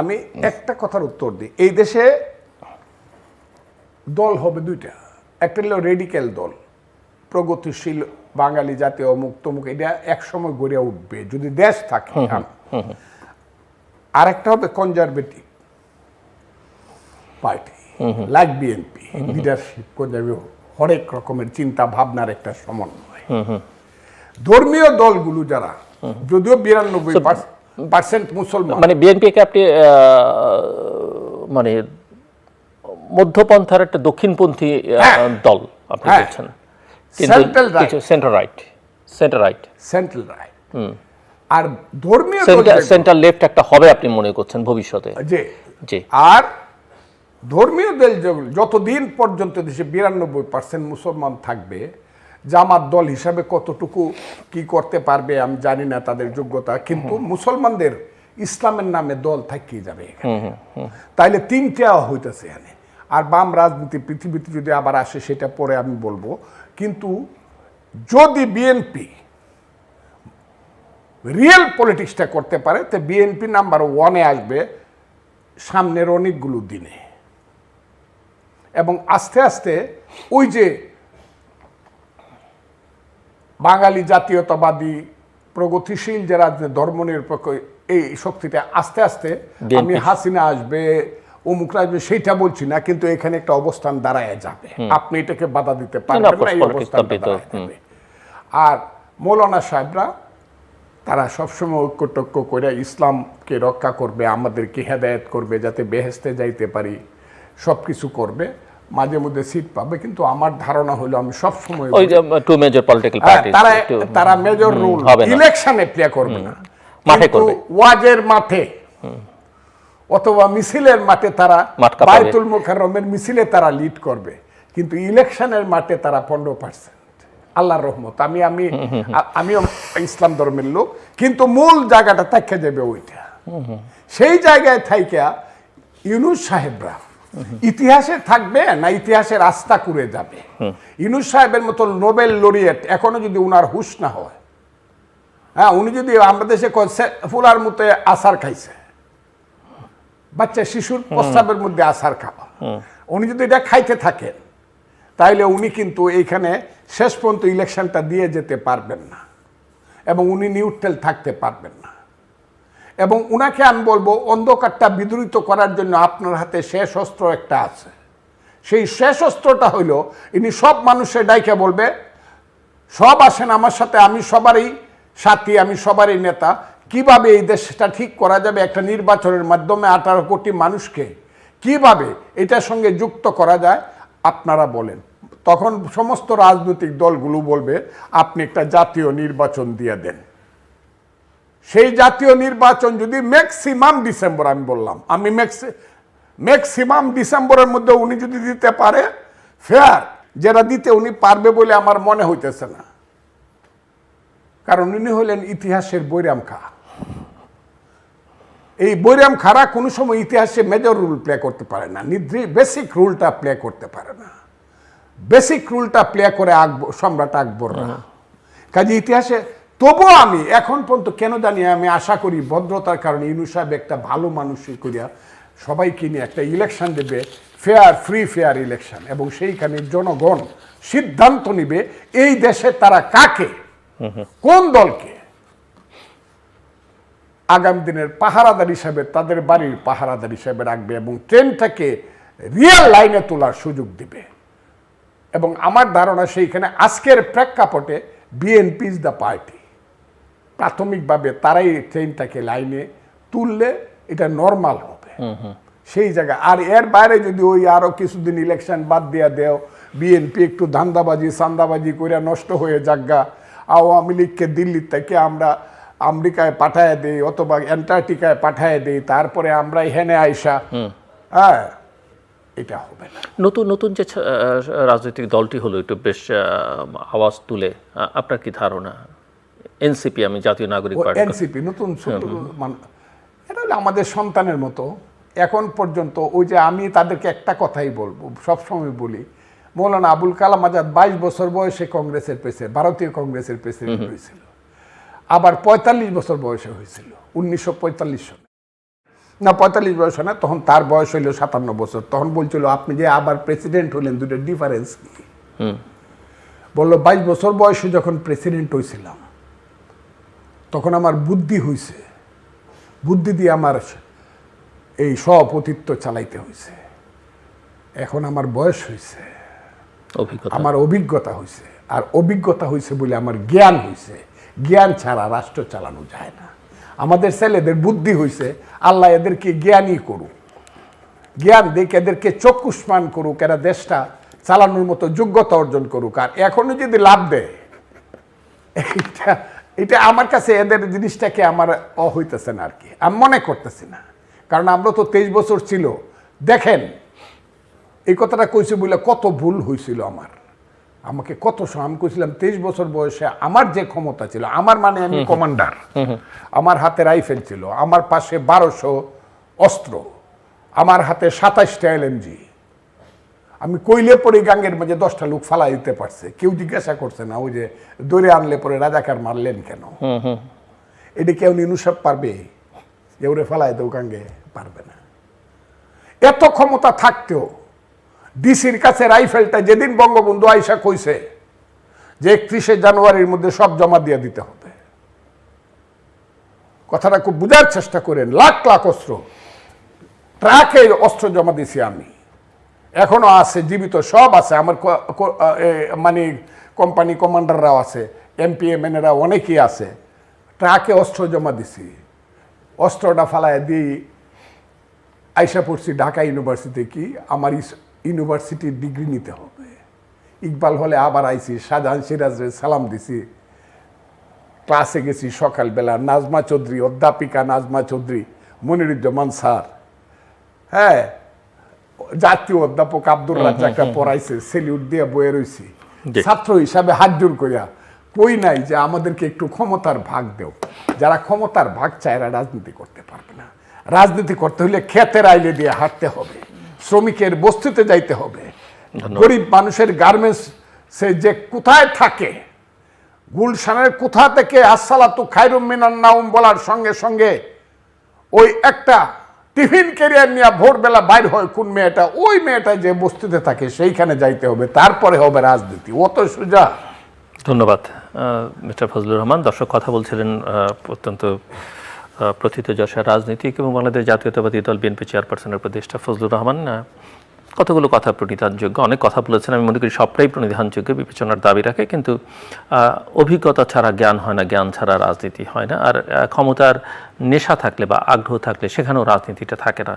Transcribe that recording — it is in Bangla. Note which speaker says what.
Speaker 1: আমি একটা কথার উত্তর দিই। এই দেশে দল হবে দুইটা। একটা হলো রেডিক্যাল দল প্রগতিশীল বাঙালি জাতীয় অমুক তমুক এটা একসময় গড়ে উঠবে যদি দেশ থাকে আর। একটা হবে conservative party like BNP leadership conservative হরেক রকমের চিন্তা ভাবনার একটা সমন্বয়। ধর্মীয় দলগুলো যারা যদিও বিরানব্বই পার্সেন্ট মুসলমান।
Speaker 2: মানে বিএনপিকে আপনি মানে মধ্যপন্থার একটা দক্ষিণপন্থী
Speaker 1: হ্যাঁ।
Speaker 2: দল আপনি
Speaker 1: হ্যাঁ।
Speaker 2: বলছেন। কিন্তু
Speaker 1: Central right.
Speaker 2: Centre right centre right
Speaker 1: central right আর ধর্মীয় দল
Speaker 2: সেন্টার লেফট একটা হবে আপনি মনে করছেন ভবিষ্যতে।
Speaker 1: যে
Speaker 2: জি।
Speaker 1: আর ধর্মীয় দল যতদিন পর্যন্ত দেশে বিরানব্বই পার্সেন্ট মুসলমান থাকবে জামাত দল হিসাবে কতটুকু কি করতে পারবে আমি জানি না তাদের যোগ্যতা কিন্তু মুসলমানদের ইসলামের নামে দল থাকিয়ে যাবে এখানে। তাইলে তিনটা হইতেছে এখানে। আর বাম রাজনীতি পৃথিবীতে যদি আবার আসে সেটা পরে আমি বলব। কিন্তু যদি বিএনপি রিয়েল পলিটিক্সটা করতে পারে তো বিএনপি নাম্বার ওয়ানে আসবে সামনের অনেকগুলো দিনে। এবং আস্তে আস্তে ওই যে জাতীয়তাবাদী প্রগতিশীল যারা যে ধর্মনিরপেক্ষ এই শক্তিটা আস্তে আস্তে আমি হাসিনা আসবে অমুকরা আসবে সেইটা বলছি না কিন্তু এখানে একটা অবস্থান দাঁড়ায় যাবে। আপনি এটাকে বাধা দিতে পারবেন
Speaker 2: না,
Speaker 1: এই অবস্থানটা দাঁড়ায় আর মৌলানা সাহেবরা তারা সবসময় ঐক্য টক্য করে ইসলামকে রক্ষা করবে আমাদেরকে হেদায়েত করবে যাতে বেহেস্তে যাইতে পারি সব কিছু করবে। মাঝে মধ্যে সিট পাবে কিন্তু আমার ধারণা হলো আমি সবসময়
Speaker 2: ওই যে টু মেজর পলিটিক্যাল পার্টি
Speaker 1: তারা তারা মেজর রোল ইলেকশনে প্লে করবে না।
Speaker 2: মাঠে
Speaker 1: কিন্তু
Speaker 2: করবে।
Speaker 1: ওয়াজের মাঠে অথবা মিছিলের মাঠে তারা। বাইতুল মুখাররমের মিছিলে তারা লিড করবে কিন্তু ইলেকশনের মাঠে তারা পনেরো পার্সেন্ট আল্লাহর রহমত আমি আমি আমিও ইসলাম ধর্মের লোক কিন্তু মূল জায়গাটা থাকা যাবে ওইটা। সেই জায়গায় থাইকা ইউনুস সাহেবরা ইতিহাসে থাকবে না ইতিহাসের আস্থা করে যাবে। ইউনুস সাহেবের মতো নোবেল লরিয়েট এখনও যদি উনার হুশ না হয় হ্যাঁ উনি যদি আমাদের দেশে ফুলার মতো আসার খাইছে বাচ্চা শিশুর প্রস্তাবের মধ্যে আসার খাওয়া। উনি যদি এটা খাইতে থাকেন তাইলে উনি কিন্তু এইখানে শেষ পর্যন্ত ইলেকশনটা দিয়ে যেতে পারবেন না এবং উনি নিউট্রাল থাকতে পারবেন না। এবং উনাকে আমি বলব, অন্ধকারটা বিদূরিত করার জন্য আপনার হাতে শেষ অস্ত্র একটা আছে। সেই শেষ অস্ত্রটা হইল, ইনি সব মানুষের ডাইকে বলবে, সব আসেন আমার সাথে, আমি সবারই সাথী, আমি সবারই নেতা। কীভাবে এই দেশটা ঠিক করা যাবে একটা নির্বাচনের মাধ্যমে আঠারো কোটি মানুষকে? কীভাবে এটার সঙ্গে যুক্ত করা যায়? আপনারা বলেন। তখন সমস্ত রাজনৈতিক দলগুলো বলবে, আপনি একটা জাতীয় নির্বাচন দিয়ে দেন। সেই জাতীয় নির্বাচন যদি ম্যাক্সিমাম ডিসেম্বর আমি বললাম আমি ম্যাক্সি ম্যাক্সিমাম ডিসেম্বরের মধ্যে উনি যদি দিতে পারে ফেয়ার যেটা দিতে উনি পারবে বলে আমার মনে হইতেছে না। কারণ উনি হলেন ইতিহাসের বৈরাম খা। এই বৈরাম খারা কোনো সময় ইতিহাসে মেজর রুল প্লে করতে পারে না নিদ্রি বেসিক রুলটা প্লে করতে পারে না। বেসিক রুলটা প্লে করে আকবর সম্রাট আকবর না কাজে ইতিহাসে তবুও আমি এখন পর্যন্ত কেন জানি আমি আশা করি ভদ্রতার কারণে ইনু সাহেব একটা ভালো মানুষই করিয়া সবাইকে নিয়ে একটা ইলেকশন দেবে ফেয়ার ফ্রি ফেয়ার ইলেকশন এবং সেইখানে জনগণ সিদ্ধান্ত নিবে এই দেশে তারা কাকে, কোন দলকে। আগামী দিনের পাহারাদার হিসাবে তাদের বাড়ির পাহারাদার হিসাবে রাখবে এবং ট্রেনটাকে রিয়েল লাইনে তোলার সুযোগ দিবে। এবং আমার ধারণা সেইখানে আজকের প্রেক্ষাপটে বিএনপি ইজ দ্য পার্টি প্রাথমিকভাবে তারাই ট্রেনটাকে লাইনে তুললে এটা নর্মাল হবে। সেই জায়গা। আর এর বাইরে যদি ওই আরও কিছুদিন ইলেকশন বাদ দিয়া দেও বিএনপি একটু ধান্দাবাজি সান্দাবাজি করে নষ্ট হয়ে যাগা আওয়ামী লীগকে দিল্লি থেকে আমরা আমেরিকায় পাঠায় দেই অথবা অ্যান্টার্কটিকায় পাঠায় দেই তারপরে আমরা এখানে আইসা হ্যাঁ এটা হবে না।
Speaker 2: নতুন নতুন যে রাজনৈতিক দলটি হলো একটু বেশ আওয়াজ তুলে আপনার কি ধারণা? এনসিপি আমি জাতীয় নাগরিক পার্টি
Speaker 1: এনসিপি নতুন ছোট এটা হলো আমাদের সন্তানের মতো। এখন পর্যন্ত ওই যে আমি তাদেরকে একটা কথাই বলব সবসময় বলি মৌলানা আবুল কালাম আজাদ বাইশ বছর বয়সে কংগ্রেসের প্রেসিডেন্ট ভারতীয় কংগ্রেসের প্রেসিডেন্ট হয়েছিল। আবার পঁয়তাল্লিশ বছর বয়সে হয়েছিল উনিশশো পঁয়তাল্লিশ সনে। না পঁয়তাল্লিশ বয়স হয় না তখন তার বয়স হইল সাতান্ন বছর। তখন বলছিল আপনি যে আবার প্রেসিডেন্ট হলেন দুটো ডিফারেন্স কি? বলল বাইশ বছর বয়সে যখন প্রেসিডেন্ট হয়েছিলাম তখন আমার বুদ্ধি হয়েছে বুদ্ধি দিয়ে আমার এই সভাপতিত্ব চালাইতে হয়েছে এখন আমার বয়স হয়েছে আমার অভিজ্ঞতা হয়েছে আর অভিজ্ঞতা হয়েছে বলে আমার জ্ঞান হয়েছে জ্ঞান ছাড়া রাষ্ট্র চালানো যায় না। আমাদের ছেলেদের বুদ্ধি হয়েছে আল্লাহ এদেরকে জ্ঞানই করুক। জ্ঞান দিক এদেরকে চক্ষুষ্মান করুক এরা দেশটা চালানোর মতো যোগ্যতা অর্জন করুক। আর এখনও যদি লাভ দেয় এটা এটা আমার কাছে এদের জিনিসটাকে আমার অ হইতেছে না আর কি আমি মনে করতেছি না। কারণ আমরা তো তেইশ বছর ছিল। দেখেন এই কথাটা কইছে বলে কত ভুল হয়েছিল আমার। আমাকে কত সময় আমি কইছিলাম তেইশ বছর বয়সে আমার যে ক্ষমতা ছিল আমার মানে আমি কমান্ডার। আমার হাতে রাইফেল ছিল আমার পাশে বারোশো অস্ত্র আমার হাতে সাতাশটা এলএমজি আমি কইলে পরে গাঙ্গের মাঝে দশটা লোক ফালাই দিতে পারছে। কেউ জিজ্ঞাসা করছে না ওই যে দৌড়ে আনলে পরে রাজাকার মারলেন কেন? এটা কেউ নিনুসব পারবে? যে ওরে ফালাই দেও গাঙ্গে পারবে না। এত ক্ষমতা থাকতেও ডিসির কাছে রাইফেলটা যেদিন বঙ্গবন্ধু আইসা কইছে যে একত্রিশে জানুয়ারির মধ্যে সব জমা দিয়ে দিতে হবে। কথাটা খুব বোঝার চেষ্টা করেন লাখ লাখ অস্ত্র ট্রাকে অস্ত্র জমা দিছি আমি। এখনও আছে, জীবিত সব আছে। আমার মানে কোম্পানি কমান্ডাররাও আছে এমপিএমএনরা অনেকেই আছে। ট্রাকে অস্ত্র জমা দিছি। অস্ত্রটা ফালায় দিই। আইসা পড়ছি ঢাকা ইউনিভার্সিটি কি আমার ইউনিভার্সিটির ডিগ্রি নিতে হবে। ইকবাল হলে আবার আইছি শাহজাহান সিরাজের সালাম দিছি। ক্লাসে গেছি সকালবেলা, নাজমা চৌধুরী, অধ্যাপিকা নাজমা চৌধুরী, মনিরুজ্জামান স্যার। হ্যাঁ জাতীয় অধ্যাপক আব্দুর রাজ্জাকটা পড়াইছে সেলিউট দিয়ে বয়ে রইছি।
Speaker 2: জি।
Speaker 1: ছাত্র হিসাবে হাত জোর করিয়া কই নাই যে আমাদেরকে একটু ক্ষমতার ভাগ দেও। যারা ক্ষমতার ভাগ চায় এরা রাজনীতি করতে পারবে না। রাজনীতি করতে হলে ক্ষেতের আইলে দিয়ে হাঁটতে হবে শ্রমিকের বস্তিতে যাইতে হবে। গরিব মানুষের গার্মেন্টস সে যে কোথায় থাকে গুলশানের কোথা থেকে আসসালাতু খাইরুম মিনান নাউম বলার সঙ্গে সঙ্গে ওই একটা টিফিন ক্যারিয়ার নিয়ে ভোরবেলা বাইর হয় কোন মেয়েটা? ওই মেয়েটা যে বস্তিতে থাকে, সেইখানে যাইতে হবে, তারপরে হবে রাজনীতি। অত সোজা।
Speaker 2: ধন্যবাদ। মিস্টার ফজলুর রহমান, দর্শক কথা বলছিলেন অত্যন্ত প্রথিত যশা রাজনীতিক এবং বাংলাদেশ জাতীয়তাবাদী দল, বিএনপি চেয়ারপারসনের প্রতিষ্ঠা ফজলুর রহমান। কতগুলো কথা প্রণিধানযোগ্য? অনেক কথা বলেছেন। আমি মনে করি সবটাই প্রণিধানযোগ্য, বিবেচনার দাবি রাখে। কিন্তু অভিজ্ঞতা ছাড়া জ্ঞান হয় না, জ্ঞান ছাড়া রাজনীতি হয় না। আর ক্ষমতার নেশা থাকলে বা আগ্রহ থাকলে সেখানেও রাজনীতিটা থাকে না।